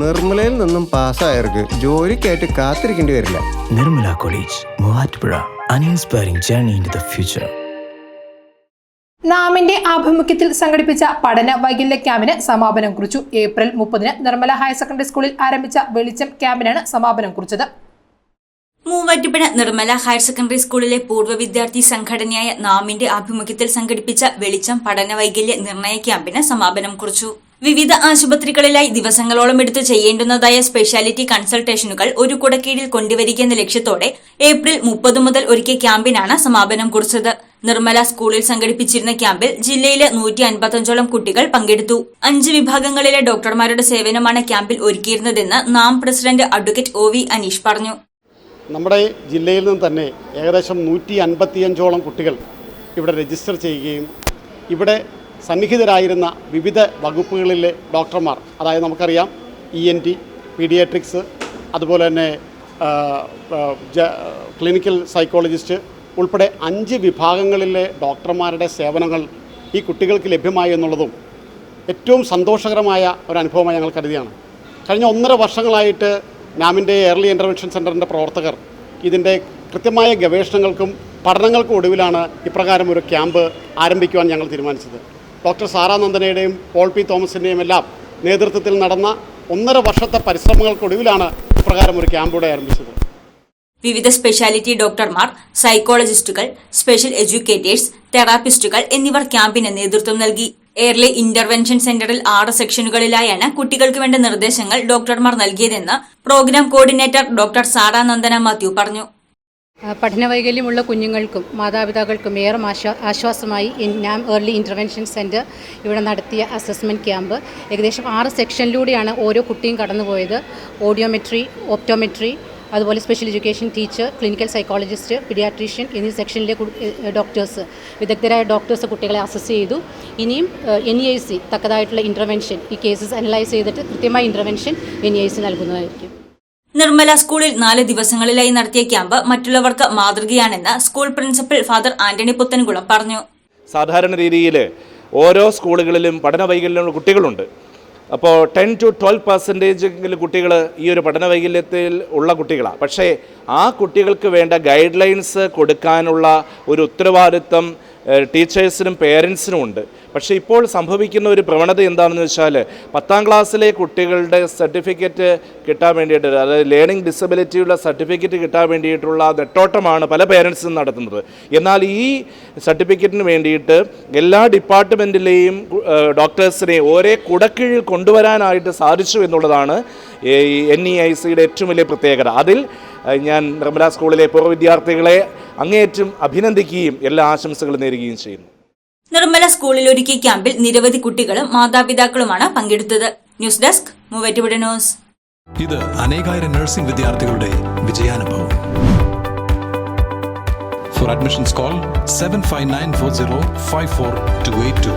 നിർമ്മലയിൽ നിന്നും പാസ്സായവർക്ക് ജോലിക്കായിട്ട് കാത്തിരിക്കേണ്ടി വരില്ല. Nirmala college Muvattupuzha an inspiring journey in the future നാമിന്റെ ആഭിമുഖ്യത്തിൽ സംഘടിപ്പിച്ച പഠന വൈകല്യ ക്യാമ്പിന് സമാപനം കുറിച്ചു. ഏപ്രിൽ മുപ്പതിന് നിർമ്മല ഹയർ സെക്കൻഡറി സ്കൂളിൽ ആരംഭിച്ച വെളിച്ചം ക്യാമ്പിനാണ് സമാപനം കുറിച്ചത്. മൂവാറ്റുപുഴ നിർമ്മല ഹയർ സെക്കൻഡറി സ്കൂളിലെ പൂർവ വിദ്യാർത്ഥി സംഘടനയായ നാമിന്റെ ആഭിമുഖ്യത്തിൽ സംഘടിപ്പിച്ച വെളിച്ചം പഠന വൈകല്യ നിർണയ ക്യാമ്പിന് സമാപനം കുറിച്ചു. വിവിധ ആശുപത്രികളിലായി ദിവസങ്ങളോളം എടുത്ത് ചെയ്യേണ്ടുന്നതായ സ്പെഷ്യാലിറ്റി കൺസൾട്ടേഷനുകൾ ഒരു കുടക്കീഴിൽ കൊണ്ടുവരിക എന്ന ലക്ഷ്യത്തോടെ ഏപ്രിൽ മുപ്പത് മുതൽ ഒരുക്കിയ ക്യാമ്പിനാണ് സമാപനം കുറിച്ചത്. നിർമ്മല സ്കൂളിൽ സംഘടിപ്പിച്ചിരുന്ന ക്യാമ്പിൽ ജില്ലയിലെ നൂറ്റി അൻപത്തഞ്ചോളം കുട്ടികൾ പങ്കെടുത്തു. അഞ്ച് വിഭാഗങ്ങളിലെ ഡോക്ടർമാരുടെ സേവനമാണ് ക്യാമ്പിൽ ഒരുക്കിയിരുന്നതെന്ന് നാം president advocate O V Aneesh പറഞ്ഞു. നമ്മുടെ ജില്ലയിൽ നിന്ന് തന്നെ ഏകദേശം നൂറ്റി അൻപത്തിയഞ്ചോളം കുട്ടികൾ ഇവിടെ രജിസ്റ്റർ ചെയ്യുകയും ഇവിടെ സന്നിഹിതരായിരുന്ന വിവിധ വകുപ്പുകളിലെ ഡോക്ടർമാർ അതായത് നമുക്കറിയാം ഇ എൻ ടി പീഡിയാട്രിക്സ് അതുപോലെ തന്നെ ക്ലിനിക്കൽ സൈക്കോളജിസ്റ്റ് ഉൾപ്പെടെ അഞ്ച് വിഭാഗങ്ങളിലെ ഡോക്ടർമാരുടെ സേവനങ്ങൾ ഈ കുട്ടികൾക്ക് ലഭ്യമായി എന്നുള്ളതും ഏറ്റവും സന്തോഷകരമായ ഒരു അനുഭവമായി ഞങ്ങൾ കരുതിയാണ്. കഴിഞ്ഞ ഒന്നര വർഷങ്ങളായിട്ട് നാമിന്റെ ഏർലി ഇന്റർവെൻഷൻ സെന്ററിന്റെ പ്രവർത്തകർ ഇതിന്റെ കൃത്യമായ ഗവേഷണങ്ങൾക്കും പഠനങ്ങൾക്കും ഒടുവിലാണ് ഇപ്രകാരം ഒരു ക്യാമ്പ് ആരംഭിക്കുവാൻ ഞങ്ങൾ തീരുമാനിച്ചത്. ഡോക്ടർ സാറാനന്ദനയുടെയും പോൾ പി തോമസിന്റെയും എല്ലാം നേതൃത്വത്തിൽ നടന്ന ഒന്നര വർഷത്തെ പരിശ്രമങ്ങൾക്കൊടുവിലാണ് ഇപ്രകാരം ഒരു ക്യാമ്പൂടെ ആരംഭിച്ചത്. വിവിധ സ്പെഷ്യാലിറ്റി ഡോക്ടർമാർ സൈക്കോളജിസ്റ്റുകൾ സ്പെഷ്യൽ എഡ്യൂക്കേറ്റേഴ്സ് തെറാപ്പിസ്റ്റുകൾ എന്നിവർ ക്യാമ്പിന് നേതൃത്വം നൽകി. എയർലി ഇന്റർവെൻഷൻ സെന്ററിൽ ആറ് സെക്ഷനുകളിലായാണ് കുട്ടികൾക്ക് വേണ്ട നിർദ്ദേശങ്ങൾ ഡോക്ടർമാർ നൽകിയതെന്ന് program coordinator doctor Saranandana Mathew പറഞ്ഞു. പഠനവൈകല്യമുള്ള കുഞ്ഞുങ്ങൾക്കും മാതാപിതാക്കൾക്കും ഏറെ ആശ്വാ ആശ്വാസമായി നാം ഏർലി ഇന്റർവെൻഷൻ സെന്റർ ഇവിടെ നടത്തിയ അസസ്മെന്റ് ക്യാമ്പ് ഏകദേശം ആറ് സെക്ഷനിലൂടെയാണ് ഓരോ കുട്ടിയും കടന്നുപോയത്. ഓഡിയോമെട്രി ഓപ്റ്റോമെട്രി അതുപോലെ special education teacher clinical psychologist paediatrician എന്നീ സെക്ഷനിലെ ഡോക്ടേഴ്സ് വിദഗ്ധരായ ഡോക്ടേഴ്സ് കുട്ടികളെ അസസ് ചെയ്തു. ഇനിയും എൻ ഇ ഐ സി തക്കതായിട്ടുള്ള ഇന്റർവെൻഷൻ ഈ കേസസ് അനലൈസ് ചെയ്തിട്ട് കൃത്യമായ intervention N E I C നൽകുന്നതായിരിക്കും. നിർമ്മല സ്കൂളിൽ നാല് ദിവസങ്ങളിലായി നടത്തിയ ക്യാമ്പ് മറ്റുള്ളവർക്ക് മാതൃകയാണെന്ന് school principal father Antony Puthenkulam പറഞ്ഞു. സാധാരണ രീതിയിൽ ഓരോ സ്കൂളുകളിലും പഠന വൈകല്യമുള്ള കുട്ടികളുണ്ട്. അപ്പോൾ ടെൻ ടു ട്വൽവ് പെർസെന്റേജ് കുട്ടികൾ ഈ ഒരു പഠന വൈകല്യത്തിൽ ഉള്ള കുട്ടികളാണ് പക്ഷേ ആ കുട്ടികൾക്ക് വേണ്ട ഗൈഡ് ലൈൻസ് കൊടുക്കാനുള്ള ഒരു ഉത്തരവാദിത്വം ഏഹ്, ടീച്ചേഴ്സിനും പേരൻസിനും ഉണ്ട്. പക്ഷേ ഇപ്പോൾ സംഭവിക്കുന്ന ഒരു പ്രവണത എന്താണെന്ന് വെച്ചാൽ പത്താം ക്ലാസ്സിലെ കുട്ടികളുടെ സർട്ടിഫിക്കറ്റ് കിട്ടാൻ വേണ്ടിയിട്ട് അതായത് ലേണിംഗ് ഡിസബിലിറ്റിയുള്ള സർട്ടിഫിക്കറ്റ് കിട്ടാൻ വേണ്ടിയിട്ടുള്ള നെട്ടോട്ടമാണ് പല പേരൻസും നടത്തുന്നത്. എന്നാൽ ഈ സർട്ടിഫിക്കറ്റിന് വേണ്ടിയിട്ട് എല്ലാ ഡിപ്പാർട്ട്മെന്റിലെയും ഡോക്ടേഴ്സിനെയും ഒരേ കുടക്കീഴിൽ കൊണ്ടുവരാനായിട്ട് സാധിച്ചു എന്നുള്ളതാണ് എൻ ഇ ഐ സിയുടെ ഏറ്റവും വലിയ പ്രത്യേകത. അതിൽ ഞാൻ നിർമ്മല സ്കൂളിലെ പൂർവ വിദ്യാർത്ഥികളെ അങ്ങേയറ്റം അഭിനന്ദിക്കുകയും എല്ലാ ആശംസകളും നേരുകയും ചെയ്യുന്നു. നിർമ്മല സ്കൂളിൽ ഒരുക്കിയ ക്യാമ്പിൽ നിരവധി കുട്ടികളും മാതാപിതാക്കളുമാണ് പങ്കെടുത്തത്. News desk Muvattupuzha news. ഇത് അനേകായിരം നഴ്സിംഗ് വിദ്യാർത്ഥികളുടെ വിജയാനുഭവം. For admissions call seven five nine four zero five four two eight two